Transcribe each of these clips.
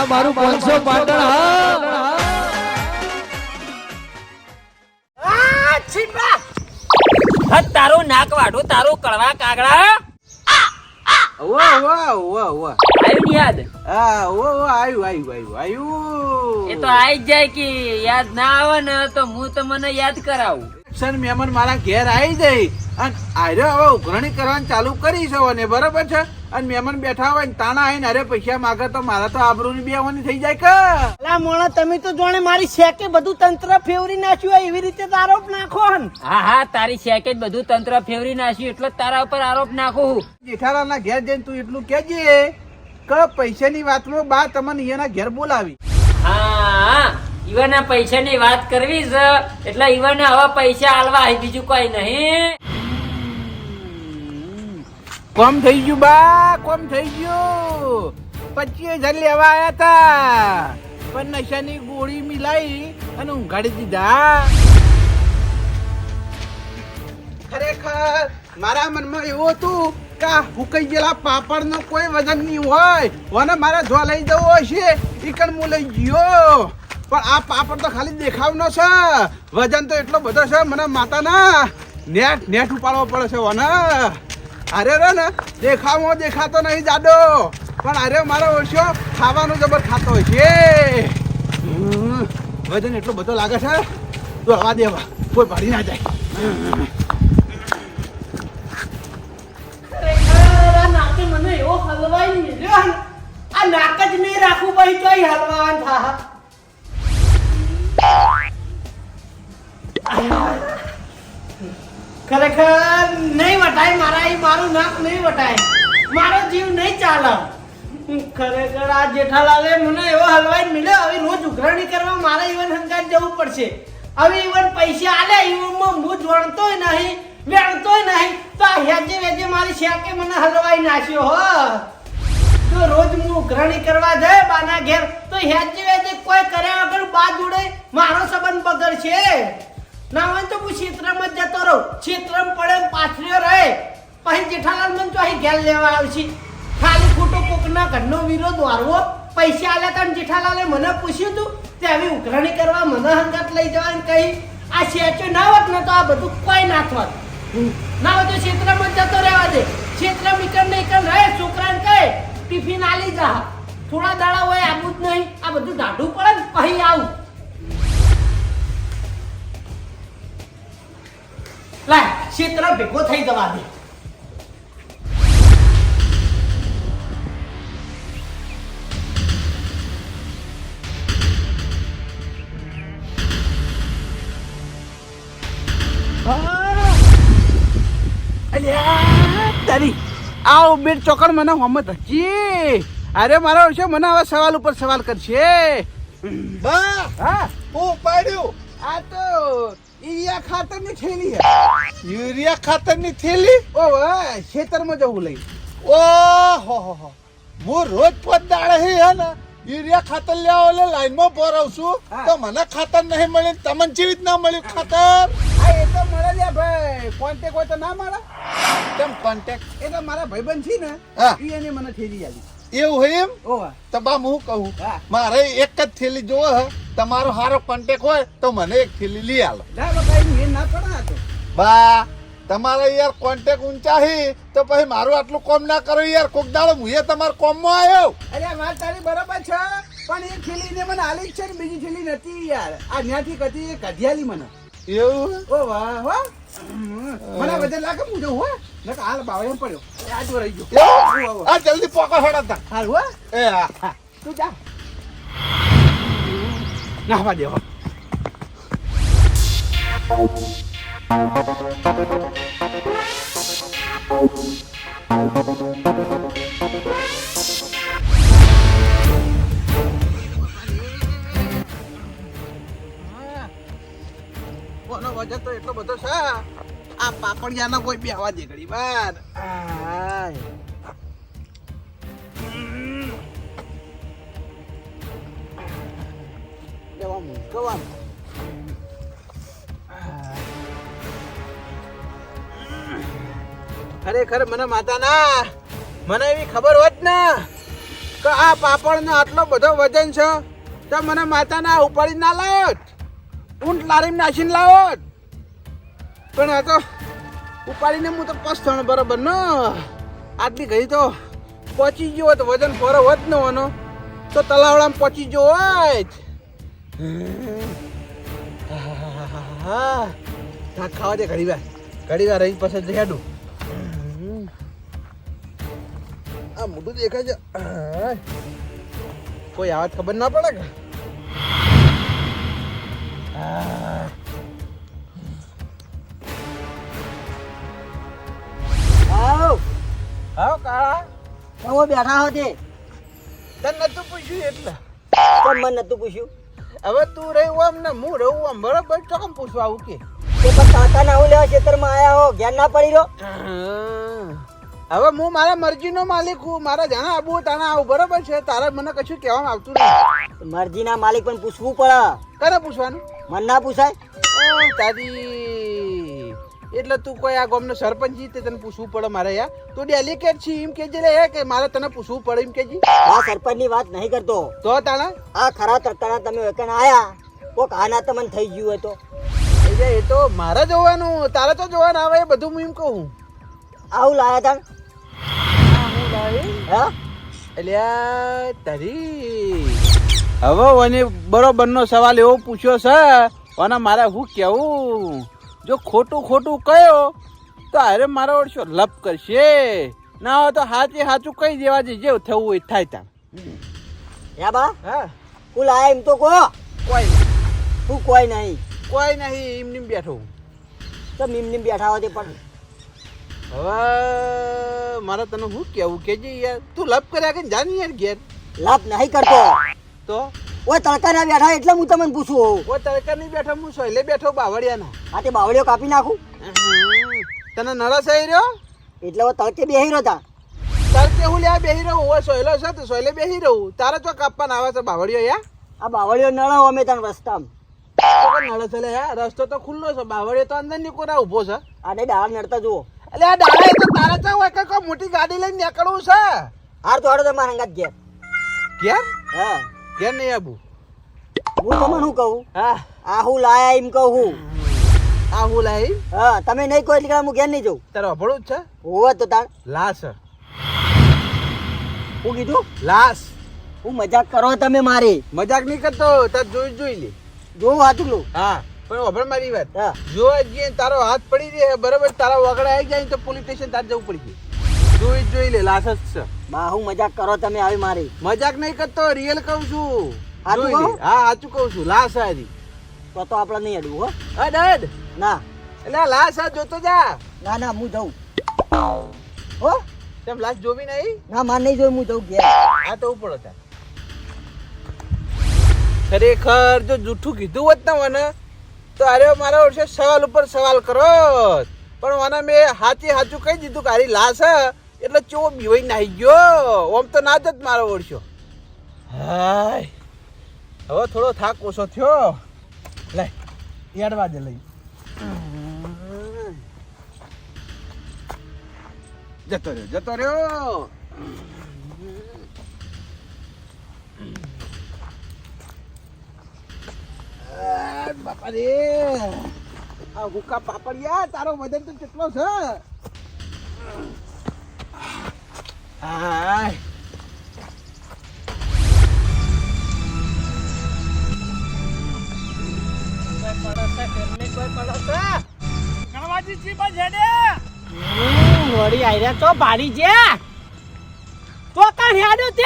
આ મારું પાંચસો પાટણ હા. આ છીપા હદ તારું નાક વાઢું તારું કળવા કાગડા વાહ વાહ વાહ વાહ આવ્યું યાદ? હા ઓ ઓ આયુ આયુ આયુ આયુ એ તો આવી જ જાય કે યાદ ના આવે ને તો હું તમને યાદ કરાવું. સર મહેમાન મારા ઘેર આવી જઈ અને આરે હવે ઉઘરણી કરવાનું ચાલુ કરી છે ને બરાબર છે? અને મહેમાન બેઠા હોય ને તાણા આવીને અરે પૈસા માગે તો મારા તો આબરૂની બેવાની થઈ જાય કે? અલા મોણા તમે તો જોણે મારી શેકે બધું તંત્ર ફેવરી નાખ્યું હોય એવી રીતે તો આરોપ નાખો હન. હા હા તારી શેકે બધું તંત્ર ફેવરી નાખ્યું એટલે જ તારા ઉપર આરોપ નાખું જેઠાલાલના ઘેર જઈને તું એટલું કહેજે કે પૈસાની વાતમાં બા તમને અહીંયાના ઘેર બોલાવી. હા. ઈવાના પૈસાની વાત કરવી છે, એટલે ઈવાને હવે પૈસા આલવા બીજું કોઈ નહીં. કોમ થઈ ગયું બા, કોમ થઈ ગયું. પચીસ હજાર લેવા આવ્યા હતા પણ નશાની ગોળી મિલાઈ અને ઊંઘાડી દીધા. ખરેખર મારા મનમાં એવું હતું કે હુકાઈ ગયેલા પાપડનો કોઈ વજન નહીં હોય. મને મારા જો લઈ જવો હશે એ કણ હું લઈ ગયો. પણ આ પાપડ તો ખાલી દેખાવનો છે. વજન તો એટલો બધો છે, મને માતાના નેટ નેટ ઉપાડવો પડે છે વને અરે રે ને દેખાવમાં દેખાતો નહીં જાડો. પણ અરે મારો ઓછો ખાવાનું જબર ખાતો હોય છે. વજન એટલો બધો લાગે છે. તો હવા દેવા, કોઈ ભરી ના જાય. મને એવો હલવાઈ મળ્યો આ નાક જ નહીં રાખવું ભાઈ તો હલવાન થા ખરેખર નહીં વટાય મારા ઈ મારું નાક નહીં વટાય. મારો જીવ નહીં ચાલે. ખરેખર આ જેઠાલાલે મને એવો હલવાઈ મળ્યો હવે રોજ ઉઘરાણી કરવા મારે ઈવન હંગાત જવું પડશે. હવે ઈવન પૈસા આલે, ઈવનમાં હું જોણતોય નહીં, વેણતોય નહીં. તો આ હેજે વેજે મારી શેકે મને હલવાઈ નાખ્યો હો. તો રોજ હું ઉઘરાણી કરવા જાય બાના ઘેર, તો હેજે વેજે કોઈ કર્યા વગર બા જોડે મારો સંબંધ બગડશે. ના હોય તો હું ક્ષેત્રમાં જ જતો રહું. ક્ષેત્રમાં પડે પાથર્યો રહે. પછી જેઠાલાલ મન તો અહીં ઘેર લેવા આવશે. ખાલી ખોટો કોકના ઘરનો વિરોધ વારવો. પૈસા આલે તા જેઠાલાલે મને પૂછ્યું તું તે આવી ઉઘરાણી કરવા મને હંગાત લઈ જવાનું કહી આ સેચો ના હોત ને તો આ બધું કોઈ ના થોત. ના હોય તો ક્ષેત્રમાં જતો રહેવા દે. ક્ષેત્ર મિકર ને એકમ રહે છોકરાને કહે ટિફિન આલી જા. થોડા દાડા હોય આવું જ નહીં. આ બધું ઢાઢું પડે ને પછી આવું. લાય ક્ષેત્ર ભેગો થઈ જવા દે. તારી આવ બેટ ચોકડ મને હમત હજી અરે મારો છે મને હવે સવાલ ઉપર સવાલ કરશે. બા હા. હું પાડ્યું આ તો ઈયા ખાતરની થેલી હે. યુરિયા ખાતરની થેલી? ઓ ખેતરમાં જવું લઈ. ઓ હો હો. હું રોજ પોત દાડે હે હે ને યુરિયા ખાતર લેવા ઓલે લાઈનમાં ભરાવ છું તો મને ખાતર નહીં મળ્યું તમને જેવી ના મળ્યું ખાતર? આ એ તો મળે લે ભાઈ. કોન્ટેક હોય તો ના મળે. કેમ કોન્ટેક? એ તો મારા ભાઈબંધ છે ને હા. ઈ એને મને થેલી આલી એવું હોય એમ? તો બા હું કહું. મારે એક જ થેલી જોવે હે. તમારો સારો કોન્ટેક હોય તો મને એક થેલી લઈ આલો. બા તમારા યાર કોન્ટેક ઊંચા હે તો પછી મારું આટલું કોમ ના કરો યાર. કોક દાડો હું એ તમારા કોમમાં આવ્યો. અરે વાત તારી બરાબર છે પણ એ થેલી ને મને આલી જ છે બીજી થેલી નથી યાર. આ ન્યાથી કદી એ કઢિયાલી મને. એવું? ઓ વાહ વાહ. મને વજન લાગે હું જઉં હો. નકર હાલ બાવળે પડ્યો. આજ રહી ગયો? આ જલ્દી પોકો હેડા હાલ હો. એ હા તું જા. નાહવા દેવા આ પાપડિયાનો કોઈ બેહવા દે ઘડી વાર આય. લેવાનું કવાનું ખરેખર મને માતા ના મને એવી ખબર હોત ને કે આ પાપડનો આટલો બધો વજન છે, તો મને માતાના ઉપાડી ના લાવો ઊંટ લારીમાં નાખીને લાવત. પણ આ તો ઉપાડીને હું તો પસ્તાણ બરોબર ન. આટલી ઘડી તો પહોંચી ગયો તો વજન ફરો હોત ન હોનો તો તલાવડામાં પહોંચી ગયો હોય જ. હા, ખાવા દે ઘડી વાર ઘડી વાર રહી પછી જઈ હેડું આ મોટું દેખાય છે. કોઈ આવાજ ખબર ના પડે કે? આવ. આવો કાળા. તમે બેઠા હો તે. તને નતું પૂછ્યું એટલે? મને નતું પૂછ્યું? હવે તું રહ્યું આમ ને હું રહું આમ બરોબર? તો કેમ પૂછવા આવું કે? તે પણ કાકા ના લેવા ખેતરમાં આયા હો ના પડી રહ્યો. હવે હું મારા મરજીનો માલિક હું મારા જાણા આબુ તાણા આવું બરોબર છે? તારે મને કશું કહેવામાં આવતું નહીં. મરજીના માલિક પણ પૂછવું પડે. કરે પૂછવાનું? મન ના પૂછાય. દાદી એટલે તું કોઈ આ ગામનો સરપંચ છી તે તને પૂછવું પડે મારે યાર. તું ડેલિકેટ છે એમ કેજે લે કે મારે તને પૂછવું પડે એમ કેજી આ સરપંચની વાત નહીં કરતો. તો તાણા? આ ખરા તડકાના તમે એકણ આયા કોક આના તમને થઈ ગયું હોય તો. એ તો મારે જોવાનું તારે તો જોવાનું આવે એ બધું હું એમ કહું. આવું લાયા તાણ? હા? એટલે તારી હવે ઓને બરોબરનો સવાલ એવો પૂછ્યો છે અને મારે શું કેવું જો ખોટું ખોટું કયો તો અરે મારો ઓળશો લપ કરશે? ના હોય તો હાચે હાચું કહી દેવા જે જેવું થવું હોય થાય ત્યાં યા બા? હા? કુલ આ એમ તો કહો. કોઈ હું કોઈ નહીં. કોઈ નહીં એમ નીમ બેઠો હું. તો મીમ નીમ બેઠા હોય પણ. હવે મારે તને શું કેવું? કેજે યાર તું લપ કર્યા કે જાની યાર ઘેર? લપ નહીં કરતો. તો? ઓય તડકા ના બેઠા એટલે હું તમને પૂછું ઓય તડકા નહીં બેઠો હું સોયલે બેઠો બાવળિયાના. આ તે બાવળિયો કાપી નાખું? તને નરસ આવી રહ્યો? એટલે ઓ તડકે બેહી રહ્યો તા. તડકે હું લ્યા બેહી રહું ઓય સોયલો છે તો સોયલે બેહી રહું. તારે તો કાપવાના આવે છે બાવળિયો યા? આ બાવળિયો નળો અમે તને રસ્તામાં. નળો છે લે રસ્તો તો ખુલ્લો છે બાવળિયો તો અંદર નીકળા ઊભો છે. આને ડાળ નડતા જુઓ. એટલે આ ડાળે તો તારે તો હોય કે કોઈ મોટી ગાડી લઈને નીકળવું છે? હાર તો હાડો તમારા હંગાત ઘેર. ઘેર? હા. ઘેર નહીં આબુ હું તમને શું કહું? હા. આ હું લાયા એમ કહું હું. આ હું લાવી હા તમે નહીં કહો એટલે હું ઘેર નહીં જઉં. તારે અભળું જ છે? હોવે તો તાર. લાશ હું કીધું? લાશ. હું મજાક કરો તમે મારી. મજાક નહીં કરતો તાર જોઈ જોઈ લે. જોવું હાચુકલું હા પણ અભળ મારી વાત. જઈએ ને તારો હાથ પડી રહે બરાબર તારા વગડા આવી જાય તો પોલીસ સ્ટેશન તાર જવું પડી જાય. જોઈ જ જોઈ લે લાશ જ છે. બા હું મજાક કરો તમે આવી મારી. મજાક નહીં કરતો રિયલ કહું છું? હા સાચું કહું છું. લાશ આ રહી. તો તો આપણે નહીં અડવું હો. અડ ના. એટલે લાશ આ જોતો જા. ના ના હું જઉં. હો? તેમ લાશ જોવી નહીં? ના માર નહીં જોઈ હું જઉં ગયા આ તો ઉપર હતા ખરેખર જો જૂઠું કીધું હોત ને મને તો અરે મારા વર્ષે સવાલ ઉપર સવાલ કરો પણ મને મેં હાચી હાચું કહી દીધું કે આરી લાશ હે, એટલે ચો બીવાઈ નાહી ગયો. ઓમ તો ના જ મારો ઓળશો. હાય. હવે થોડો થાક ઓછો થયો. લે એડવા દે લઈ. જતો રહ્યો જતો રહ્યો. બાપા રે આ હુકા પાપડિયા, તારો વજન તો કેટલો છે?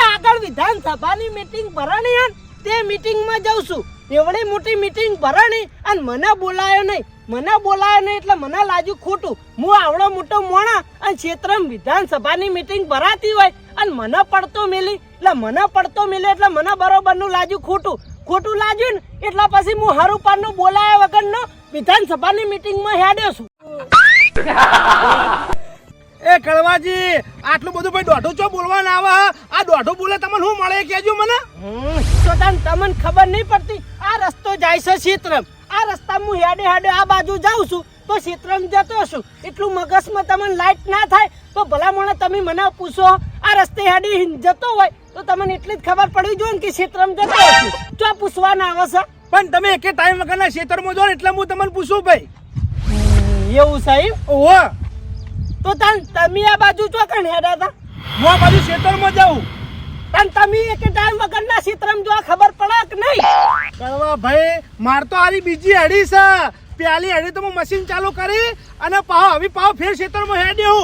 આગળ વિધાનસભાની મીટિંગ ભરાણી તે મીટિંગમાં જઉં છું. એવડી મોટી મીટિંગ ભરાણી અને મને બોલાયો નહીં. મને બોલાયો નહીં એટલે મને લાગ્યું ખોટું. હું આવડો મોટો મોણા અને ક્ષેત્રમ વિધાનસભાની મીટિંગ ભરાતી હોય અને મને પડતો મેલી. એટલે મને પડતો મેલે એટલે મને બરોબરનું લાગ્યું ખોટું. ખોટું લાગ્યું ને એટલે પછી હું હર ઉપરનું બોલાયા વગરનો વિધાનસભાની મીટિંગમાં હેડ્યો છું. એ કળવાજી આટલું બધું ભાઈ દોઢું ચો બોલવા ના આવે આ દોઢું બોલે તમને શું મળે કેજો મને. તો તન તમને ખબર નહીં પડતી આ રસ્તો જાય છે ક્ષેત્રમ આ રસ્તા હું હેડે હેડે આ બાજુ જાઉં છું તો ક્ષેત્રમ જતો છું. એટલું મગજમાં તમને લાઈટ ના થાય તો ભલા મને તમે મને પૂછો આ રસ્તે હેડી જતો હોય તો તમને એટલી જ ખબર પડવી જોઈએ કે ક્ષેત્રમાં જતો છું. ચો પૂછવા ના આવે છે? પણ તમે એકે ટાઈમ વગરના ક્ષેત્રમાં જો એટલે હું તમને પૂછું ભાઈ. એવું સાહેબ ઓહો. તો તન તમે આ બાજુ ચો કણ હેડા હતા હું આ બાજુ ખેતરમાં જાઉં. તન તમે એક ટાઈમ વગરના ક્ષેત્રમાં જો ખબર પડે કે નહીં? કરવા ભાઈ માર તો આરી બીજી હડી છે. પેલી હડી તો હું મશીન ચાલુ કરી અને પાવ હવે પાવ ફેર ખેતરમાં હેડ્યો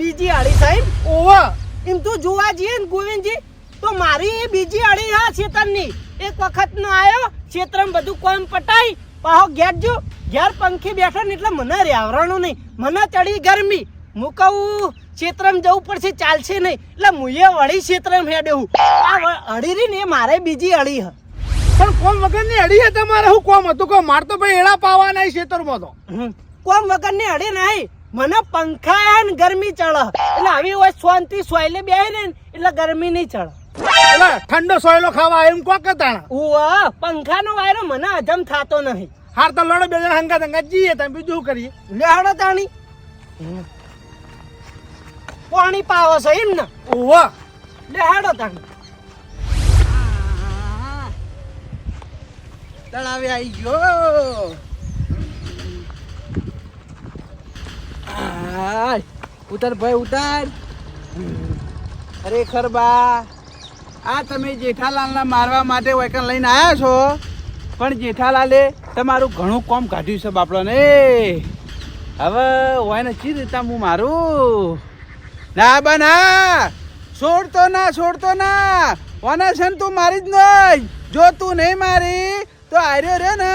બીજી હડી સાહેબ? ઓહો એમ તો જોવા જઈએ ને ગોવિંદજી તો મારી બીજી હડી હા શેતરની. એક વખત નો આવ્યો ક્ષેત્રમાં બધું કોમ પટાઈ પાહો ઘેર જો ઘેર પંખી બેઠો ને એટલે મને રેવરાણું નહીં. મને ચડી ગરમી. હું કહું ક્ષેત્રમાં જવું પડશે ચાલશે નહીં. એટલે મુએ વળી ક્ષેત્રમાં હેડેવું આ અડી રહી ને એ મારે બીજી અડી હ. પણ કોમ વગરની અડી હતા મારે શું કોમ હતું કહો માર તો ભાઈ એડા પાવા નહીં ખેતરમાં તો. કોમ વગરની અડી નહીં. મને પંખા ને ગરમી ચડ. એટલે આવી હોય શાંતિ સોયલે બેહી ને એટલે ગરમી નહીં ચડ. એટલે ઠંડો સોયલો ખાવા એમ કોક તાણા? ઉવા પંખાનો વાયરો મને હજમ થાતો નહીં. હાર તો લડો બે જણા હંગા દંગા જઈએ તમે બીજું કરીએ? લેહડો તાણી. પાણી પાવો છો એમ ને? ઓહો લેહડો તાણી. તળાવે આવી ગયો. ઉતાર ભાઈ ઉતાર. ખરેખર બા આ તમે જેઠાલાલને મારવા માટે વેકન લઈને આવ્યા છો? પણ જેઠાલાલે તમારું ઘણું કોમ કાઢ્યું છે બાપડોને. હવે હોય ને ચી રીતના હું મારું? ના બા ના છોડતો ના છોડતો ના. છે તું મારી જ નહીં. જો તું નહીં મારી, તો આર્યો રે ને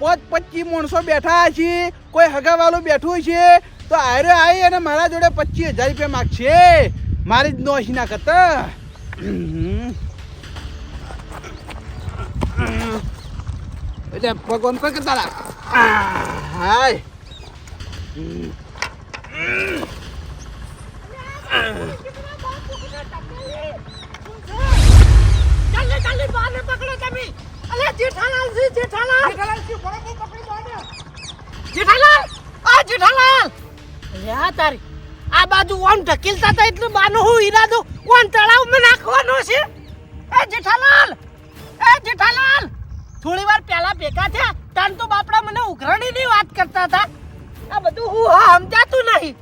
પોચ પચીસ માણસો બેઠા છે કોઈ હગાવાળું બેઠું છે તો આર્યો આવી અને મારા જોડે પચીસ હજાર રૂપિયા માગશે. મારી જ નોશ ના કરતા. એટલે ભગવાન કોઈ કરતા હાય. જલ્દી જેઠાલાલ જી જેઠાલાલ જેઠાલાલ આ જેઠાલાલ અરે તારી આ બાજુ ઓન ઢકેલતા હતા એટલે બાનો હું ઈરાદો ઓમ તળાવમાં નાખવાનો છે એ જેઠાલાલ એ જેઠાલાલ થોડી વાર પહેલા થયા તાન તો બાપડા મને ઉઘરાણીની વાત કરતા હતા આ બધું હું હા સમજાતું નહીં.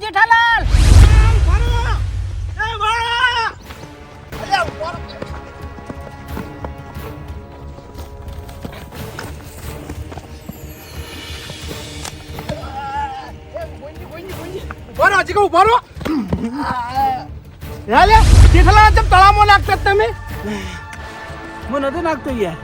જેઠાલાલ! ઉભારો હજી કહું ઉભારો લે જેઠાલાલ તળાવમાં નાખતા તમે? હું નતો નાખતો યાર.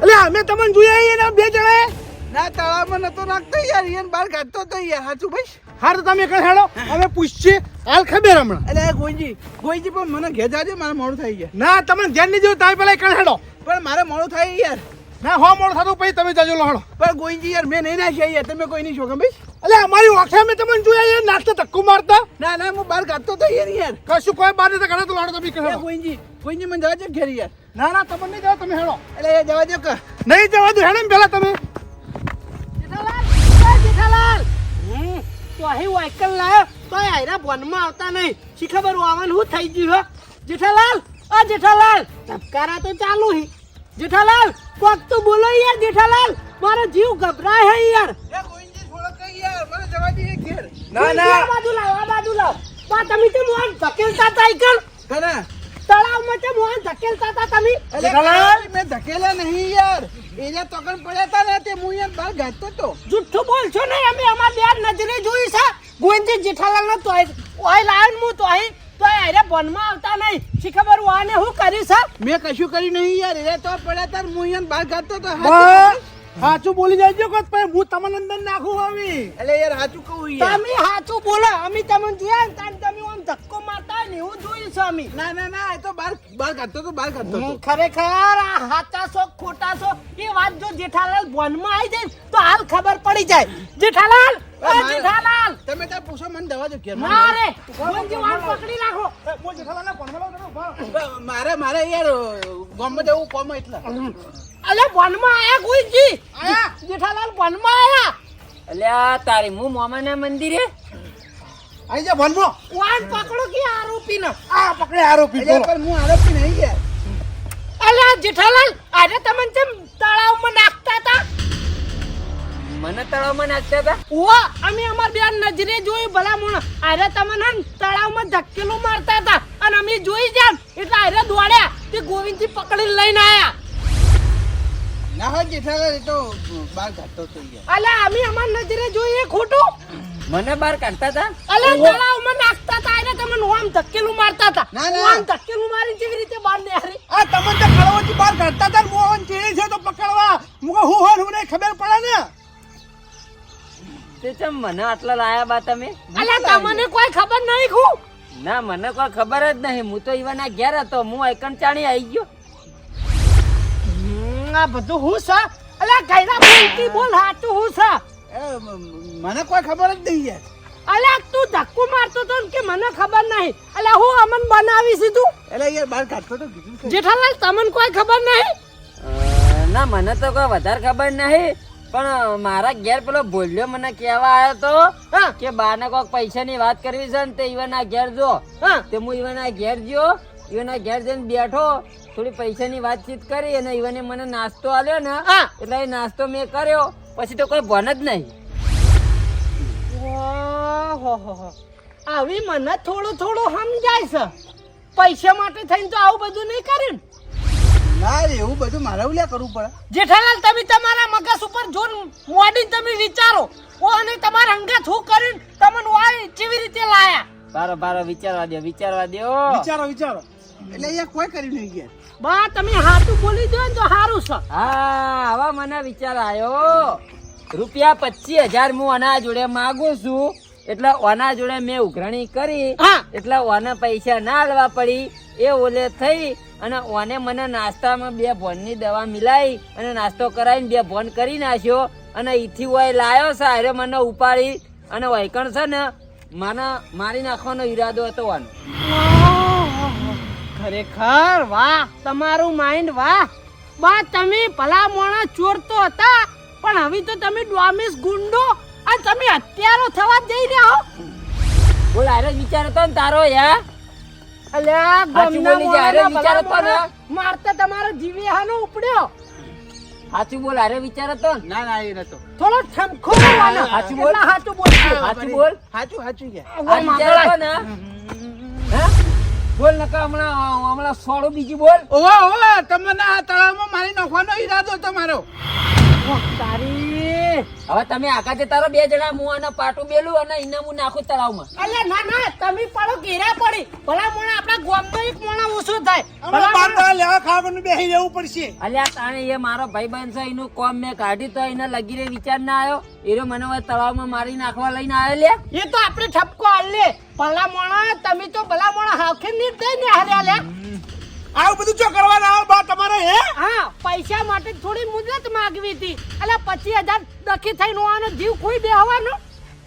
એટલે અમે તમને જોયા ને બે જણાએ ના તળાવમાં નતો નાખતો યાર ઈયન બહાર કાઢતો તો યાર સાચું ભાઈ. હાર તો તમે કઈ હેડો. અમે પૂછશે હાલ ખબર હમણાં. એટલે ગોઈજી ગોઈજી પણ મને ઘેર જાજે મારે મોડું થઈ ગયા ના તમને ધ્યાન નહીં જોયું તમે પેલા કણ હેડો. પણ મારે મોડું થાય યાર. ના હો મોડું થતું પછી તમે જજો લોડો પણ ગોઈજી યાર મેં નહીં નાખ્યા યાર તમે કોઈ નહીં છો કે ભાઈ? અલે અમારી ઓખે અમે તમને જોયા યાર નાચતા ધક્કુ મારતા. ના ના હું બહાર કાઢતો તો યાર યાર. કશું કોઈ બાર નહીં ઘણા તો લાડો તમે કહો ગોઈજી ગોઈજી મને જવા દે ઘેર યાર. ના ના તમને નહીં જવા તમે હેડો. એટલે જવા દે કે. નહીં જવા દો હેડો ને પેલા તમે. જેઠાલાલ હમ, તો અહીં વાયકલ લાયો. તો આયરા બોનમાં આવતા નહીં. શી ખબર આવવાનું શું થઈ ગયું હો? જેઠાલાલ? આ જેઠાલાલ ધબકારા તો ચાલુ હી. જેઠાલાલ કોક તો બોલો યાર જેઠાલાલ. મારો જીવ ગભરાય હે યાર. એ ગોઈજી થોડો કઈ યાર. મને જવા દે ઘેર. ના ના બાજુ લાવ આ બાજુ લાવ. બા તમે તો મોહન ધકેલતા હતા ઈકણ ખરા તળાવમાં તો મોહન ધકેલતા હતા તમે? જેઠાલાલ! મેં ધકેલા નહીં યાર. એને તોકણ પડ્યા હતા ને તે હું યાર બહાર ગાતો તો. જુઠ્ઠું બોલશો નહીં અમે અમાર બે નજરે જોઈ છે. ગોવિંદજી જેઠાલાલ નો તોય ઓય લાવ્યો હું તો અહીં. તોય અરે બોનમાં આવતા નહીં. શી ખબર વાને હું કરી છે? મેં કશું કર્યું નહીં યાર. એ તો પડ્યા હતા ને હું યાર બહાર ગાતો તો. હાચું બોલી જજો કોત પણ હું તમને અંદર નાખું આવી એટલે યાર હાચું કહું યાર. તમે સાચું બોલો. અમે તમને જોયા ને તાન તમે આમ ધક્કો મારતા હોય ને એવું જોયું છે અમે ના ના ના એ તો બાર બાર કાઢતો તો બાર કાઢતો હું ખરેખર આ સાચા છો ખોટા છો એ વાત જો જેઠાલાલ બોનમાં આવી જાય તો હાલ ખબર પડી જાય. જેઠાલાલ! એ જેઠાલાલ! તમે ત્યાં પૂછો મને દવા જો કે મારે રે ગોવિંદજી વાળ પકડી રાખો. બોલ જેઠાલાલને ફોનમાં મારે મારે યાર ગામમાં જવું કોમ એટલે. અલે વનમાં આયા ગોવિંદજી જેઠાલાલ વનમાં આયા? અલ્યા તારી હું મોમાના મંદિરે? આઈ જા ભણવો વાન પકડો કે આરોપી ને? આ પકડે આરોપી બોલો. પણ હું આરોપી નહીં યાર અલા જેઠાલાલ આજે તમને જેમ તળાવમાં નાખતા હતા? મને તળાવમાં નાખતા હતા? ઓ અમે અમાર બે નજરે જોયું ભલા મોણ આજે તમને હે તળાવમાં ધકેલું મારતા હતા. અને અમે જોઈ જામ એટલે આજે દોડ્યા તે ગોવિંદજી પકડીને લઈને આયા. ના હોય જેઠાલાલ એ તો બાર ઘાટતો થઈ યાર. અલ્યા અમે અમાર નજરે જોઈએ ખોટું? મને બહાર કાઢતા હતા અલ્યા તળાવમાં નાખતા હતા આજે તમને આમ ધક્કેલું મારતા હતા ના, ના. ધકેલું મારી કેવી રીતે બહાર અરે આ તમે તો કળવાથી બહાર કાઢતા હતા ને મોહન ચીડી છે તો પકડવા. મુકો હું હોન હું નહીં ખબર પડે ને. તે ચમ મને આટલા લાયા બા તમે? અલે તમને કોઈ ખબર નહીં ખુ? ના મને કોઈ ખબર જ નહીં. હું તો ઈવાના ઘેર હતો. હું એકણ ચાણી આવી ગયો. હમ, આ બધું હું છે? અલા ગયરા બોલતી બોલ હાચું હું મ- મને કોઈ ખબર જ નહીં યાર. અલ્યા તું ધક્કો મારતો તો ને કે મને ખબર નહીં. અલ્યા હું અમન બનાવી સીધું એટલે યાર બાર કાઢતો તો કીધું જેઠાલાલ તમને કોઈ ખબર નહીં? ના મને તો કોઈ વધારે ખબર નહીં. પણ મારા ઘેર પેલો બોલ્યો મને કહેવા આવ્યો તો હા. કે બાને કોઈક પૈસાની વાત કરવી છે ને તે ઈવાના ઘેર જો. હા. તે હું ઈવાના ઘેર ગયો ઈવનના ઘેર જઈને બેઠો. થોડી પૈસાની વાતચીત કરી અને ઈવને મને નાસ્તો આલ્યો ને. હા. એટલે એ નાસ્તો મેં કર્યો. પછી તો કોઈ ભણ જ નહીં. આવી મને થોડું થોડું સમજાય છે. પૈસા માટે થઈને તો આવું બધું નહીં કર્યું ને. રે, એવું બધું મારે ઉલ્યા કરવું પડે. જેઠાલાલ તમે તમારા મગજ ઉપર જોન મોડી તમે વિચારો. ઓ અને તમારા અંગત હું કર્યું તમને વાય કેવી રીતે લાયા? બારો બારો વિચારવા દે વિચારવા દે વિચારો વિચારો. એટલે અહીંયા કોઈ કર્યું નહીં યાર બા તમે હાથું બોલી દો તો સારું છે. હા હવે મને વિચાર આવ્યો. રૂપિયા પચીસ હજાર હું આના જોડે માગું છું. એટલે ઓના જોડે મેં ઉઘરણી કરી. એટલે ઓને પૈસા ના આલવા પડી. એ ઓલે થઈ અને ઓને મને નાસ્તામાં બે ભોનની દવા મિલાઈ અને નાસ્તો કરાવીને બે ભોન કરી નાખ્યો. અને ઈથી ઓય લાયો છે હારે મને ઉપાડી. અને વૈકણ છે ને મને મારી નાખવાનો ઈરાદો હતો ઓનો. ખરેખર વાહ તમારું માઇન્ડ વાહ બા તમે ભલા મોણા ચોર તો હતા પણ હવે તો તમે ડોમિસ ગુંડો અને તમે હત્યારો થવા જઈ રહ્યા હો બોલ આરે વિચાર હતો ને તારો યા અલ્યા ગમના મોણા વિચાર હતો ને? મારતા તમારો જીવે હાનો ઉપડ્યો સાચું બોલ હારે વિચાર હતો ના ના એ નતો થોડો ઠમખો. સાચું બોલ. સાચું બોલજો. સાચું બોલ સાચું સાચું કે આ વિચાર હતો ને? બોલ નકા હમણાં હમણાં સોળું બીજી બોલ. ઓવા ઓવા તમને આ તળાવમાં મારી નાખવાનો ઈરાદો તમારો. ઓ હવે તમે આકાશે તારો બે જણા હું અને પાટું બેલું અને એને હું નાખું તળાવમાં. અલ્યા ના ના તમે પડો ઘેરા પડી. ભલા મોણા આપણા ગામનો એક મોણા ઓછો થાય. ભલા બાર લેવા ખાવાનું બેહી રહેવું પડશે. અલ્યા તાણે એ મારો ભાઈ બંધ છે એનું કોમ મેં કાઢી તો એને લગી રે વિચાર ના આવ્યો. એરો મને હવે તળાવમાં મારી નાખવા લઈને આવ્યો લે એ તો આપણે ઠપકો આલે ભલા મોણા તમે તો ભલા મોણા હાખે નિર્દય ને હાર્યા લે આવું બધું ચો કરવાના આવો બા તમારે હે? હા પૈસા માટે થોડી મુદત માંગવી હતી. એટલે પચીસ હજાર દખી થઈને આનો જીવ ખોઈ દેવાનો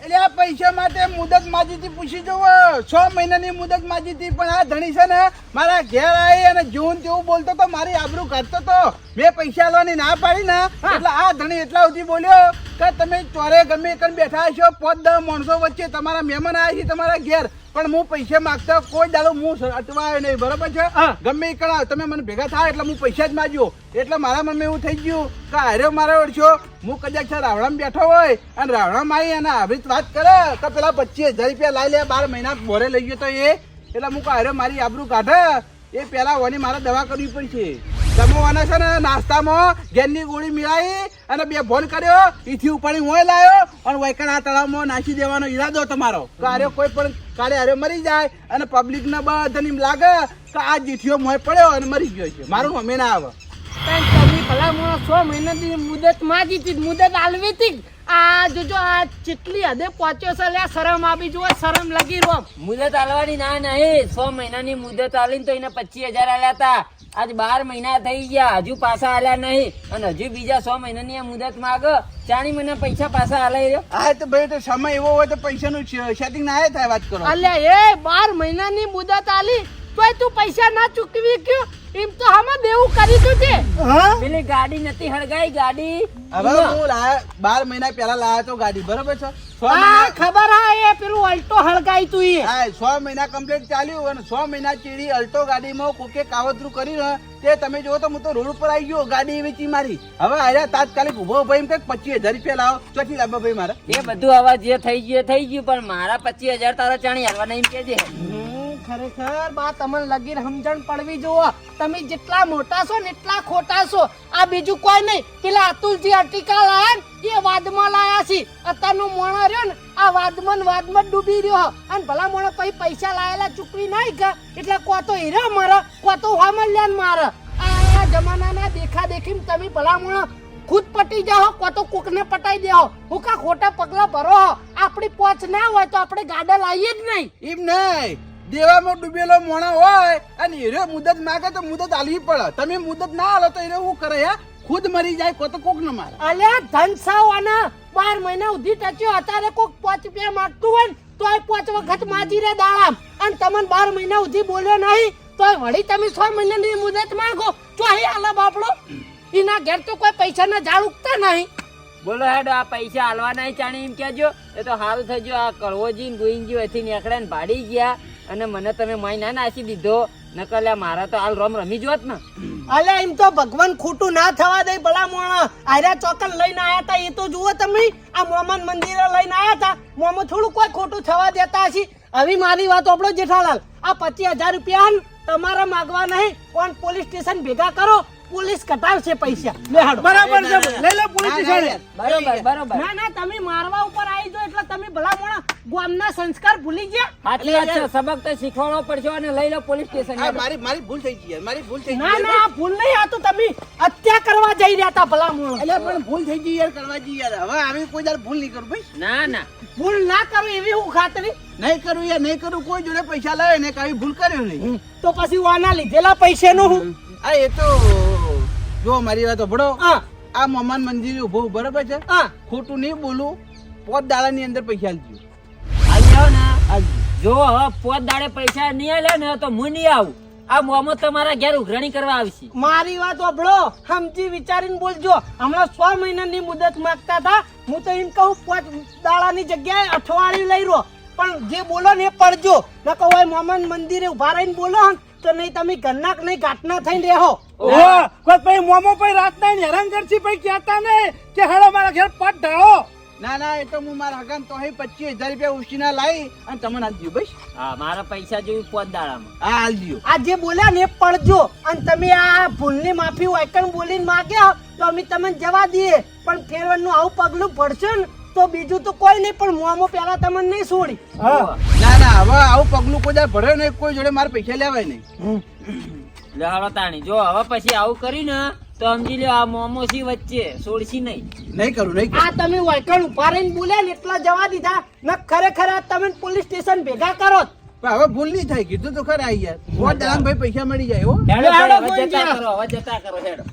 એટલે આ પૈસા માટે મુદત માજીથી પૂછી જવો. છ મહિનાની મુદત માજીથી પણ આ ધણી છે ને મારા ઘેર આવી અને જેવું તેવું બોલતો તો મારી આબરૂ કાઢતો તો. મેં પૈસા લેવાની ના પાડી ને એટલે આ ધણી એટલા સુધી બોલ્યો કે તમે ચોરે ગમે કન બેઠા છો પાંચ દસ માણસો વચ્ચે તમારા મહેમાન આવ્યા છે તમારા ઘેર. પણ હું પૈસા માંગતા કોઈ દાડો હું અટવાયો નહીં બરોબર છે? ગમે એ કણા તમે મને ભેગા થાય એટલે હું પૈસા જ માગ્યો. એટલે મારા મનમાં એવું થઈ ગયું કે અરે મારો ઓળખ્યો હું કદાચ છે રાવણામાં બેઠો હોય અને રાવણામાં આવી અને આવી વાત કરે તો પેલા પચીસ હજાર રૂપિયા લાવી લે બાર મહિના ભોરે લઈ ગયો તો એ. એટલે હું કહું અરે મારી આબરૂ કાઢે. એ પેલા ઓની મારે દવા કરવી પડશે. તમે ઓને છે ને નાસ્તામાં ઘેરની ગોળી મિલાવી અને બે ફોન કર્યો. એથી ઉપાડી હું લાવ્યો અને વૈકણ આ તળાવમાં નાખી દેવાનો ઈરાદો તમારો. કે આર્યો કોઈ પણ કાલે અરે મરી જાય અને પબ્લિક ને બધાને એમ લાગે કે આ જીઠીઓ મોય પડ્યો અને મરી ગયો છે. મારું અમે ના આવે. કારણ કે તમે ભલા મોણા છ મહિનાની મુદત માંગી હતી મુદત આલવી હતી. આ જોજો આ ચેટલી હદે પહોંચ્યો છે લે શરમ આવી જુઓ શરમ લગી રો મુદત આલવાની ના નહીં છ મહિનાની મુદત આલીને તો એને પચીસ હજાર આલ્યા હતા. આજ બાર મહિના થઈ ગયા હજુ પાછા આલ્યા નહીં. અને હજુ બીજા સો મહિનાની આ મુદત માગ. ચાણી મને પૈસા પાછા આલાઈ રહ્યો? હા તો ભાઈ તો સમય એવો હોય તો પૈસાનું સેટિંગ ના થાય વાત કરો. અલ્યા એ બાર મહિનાની મુદત આલી તોય તું પૈસા ના ચૂકવી ગયો? એમ તો આમાં દેવું કરી તું છે. હા? પેલી ગાડી નથી હળગાઈ ગાડી હવે હું લાયા બાર મહિના પહેલા લાયા તો ગાડી બરોબર છે? હા ખબર હા એ પેલું હળગાઈ તું એ હા છ મહિના કમ્પ્લીટ ચાલ્યું અને છ મહિના ચીડી અલ્ટો ગાડીમાં કોકે કાવતરું કર્યું ને તે તમે જોવો તો હું તો રોડ ઉપર આવી ગયો ગાડી વેચી મારી. હવે આયા તાત્કાલિક ઊભો ભાઈ એમ કે પચીસ હજાર રૂપિયા લાવો. ચોથી લાવવા ભાઈ મારા. એ બધું આવા જે થઈ ગયું એ થઈ ગયું પણ મારા પચીસ હજાર તારા ચાણી હાલવા નહીં કેજે હમ, ખરેખર બા, તમને લગીર સમજણ પડવી જુઓ. તમે જેટલા મોટા છો ને એટલા ખોટા છો. આ બીજું કોઈ નહીં. પેલા અતુલજી અર્ટિકા લાયા એ વાદમાં લાયા છે. અત્યારનું મોણો રહ્યો ને, આ વાદમાં વાદમાં ડૂબી રહ્યો. અને ભલા મોણો પછી પૈસા લાયેલા ચૂકવી નહીં કે એટલે કો તો હીરો મારે કો તો વામલ્યાન મારે. આ જમાનાના દેખા દેખી તમે ભલા મોણો ખુદ પટી જાઓ કો તો કોકને પટાઈ દેહો હું કા ખોટા પગલા ભરો? આપણી પોચ ના હોય તો આપણે ગાડા લાવીએ જ નહીં. એમ નહીં. દેવામાં ડૂબેલો મોણા હોય અને હીરો મુદત માગે તો મુદત આલવી પડે. તમે મુદત ના આલો તો હીરો હું કરે હે? ખુદ મરી જાય કોતો કોક ન મારે. અલ્યા ધન સાવ બાર મહિના સુધી ટચ્યો અત્યારે કોક પાંચ રૂપિયા માંગતું હોય ને તોય પાંચ વખત માજી રે દાળા અને તમને બાર મહિના સુધી બોલ્યો નહીં તોય વળી તમે છ મહિનાની મુદત માંગો. તો અહીં આલા બાપડો. એના ઘેર તો કોઈ પૈસાના ઝાડ ઉગતા નહીં. બોલો હેડો આ પૈસા હાલવાના ચાણી એમ કેજો એ તો સારું થઈ ગયું આ કળવોજી ને ગોઈંજી અહીંથી નીકળે ને ભાડી ગયા. અને મને તમે માય ના નાસી દીધો. નકર મારા તો હાલ રોમ રમી જોત ને. અલ્યા એમ તો ભગવાન ખોટું ના થવા દે ભલા મોણા. આર્યા ચોકન લઈને આયા તા, એ તો જુઓ તમે. આ મોમન મંદિરે લઈને આયા તા. મોમો થોડું કોઈ ખોટું થવા દેતા હશે. હવે મારી વાત આપણો જેઠાલાલ. આ પચીસ હજાર રૂપિયા તમારા માગવા નહીં. પણ પોલીસ સ્ટેશન ભેગા કરો. પોલીસ કટાવશે પૈસા. લે હાડો. બરાબર છે. લઈ લે પોલીસ ના, ના, સ્ટેશને. બરોબર બરોબર. ના ના તમે મારવા ઉપર આવી જો એટલે તમે ભલા મોણા ગામના સંસ્કાર ભૂલી ગયા. સાચી વાત છે. સબક તો શીખવાડવો પડશે અને લઈ લો પોલીસ સ્ટેશન મારી મારી ભૂલ થઈ ગઈ મારી ભૂલ થઈ ગઈ ના ના ભૂલ નહીં આ તો તમે હત્યા કરવા જઈ રહ્યા હતા ભલા મોણા. એટલે પણ ભૂલ થઈ ગઈ યાર કરવા જઈ યાર. હવે આવી કોઈ યાર ભૂલ નહીં કરું ભાઈ. ના ના. ભૂલ ના કરું એવી હું ખાતરી. નહીં કરું યાર નહીં કરું. કોઈ જોડે પૈસા લાવે ને કઈ ભૂલ કર્યો નહીં. તો પછી વાના લીધેલા પૈસાનું હું? આ એ તો જો મારી વાત હા. આ મમાન મંદિર ઊભો બરાબર છે? હા. ખોટું નહીં બોલું પોત દાડા ની અંદર પૈસા આલજો જાઓ ને. જો હવે પોત દાડે પૈસા નહીં આલે ને તો હું નહીં આવું. આ મોમો તમારા ઘેર ઉઘરાણી કરવા આવશે. મારી વાત સાંભળો. સમજી વિચારીને બોલજો. હમણાં સો મહિનાની મુદત માંગતા હતા. હું તો એમ કહું પાંચ દાડાની જગ્યાએ અઠવાડિયું લઈ રહ્યો પણ જે બોલો ને એ પડજો. ન કહો મોમન મંદિરે ઊભા રહીને બોલો તો નહીં તમે ઘરના કે નહીં ઘાટના થઈને રહો. ઓહો, કોઈ પછી મોમો પછી રાતના એને હેરાન કરશી પછી કહેતા ને કે હેડો મારા ઘેર પટ ઢાળો. ના ના એ તો હું મારા હગાન તો હે પચીસ હજાર રૂપિયા ઉછીના લાવી અને તમને આલજો ભાઈ હા મારા પૈસા જોયું પોત દાડામાં. હા આલજો આ જે બોલ્યા ને એ પડજો. અને તમે આ ભૂલની માફી વાયકણ બોલીને માગ્યા તો અમે તમને જવા દઈએ. પણ ફેરવાનું આવું પગલું પડશે ને તો બીજું તો કોઈ નહીં પણ મોમો પેલા તમને નહીં છોડી. ના ના હવે આવું પગલું કોઈ ભર્યો નહીં કોઈ જોડે મારે પૈસા લેવાય નહીં. લે હવે તાણી જો હવે પછી આવું કરી ને તો સમજી લ્યો આ મોમોસી વચ્ચે છોડશી નહીં. નહીં કરું નહીં આ તમે વળકણ ઊભા રહીને બોલ્યા ને એટલા જવા દીધા. ન ખરેખર આ તમે પોલીસ સ્ટેશન ભેગા કરો પણ હવે ભૂલ નહીં થાય. કીધું તો ખરા યાર. પોત દાડા ભાઈ પૈસા મળી જાય હો. હેડો હેડો, હવે જતા કરો હવે જતા કરો હેડો.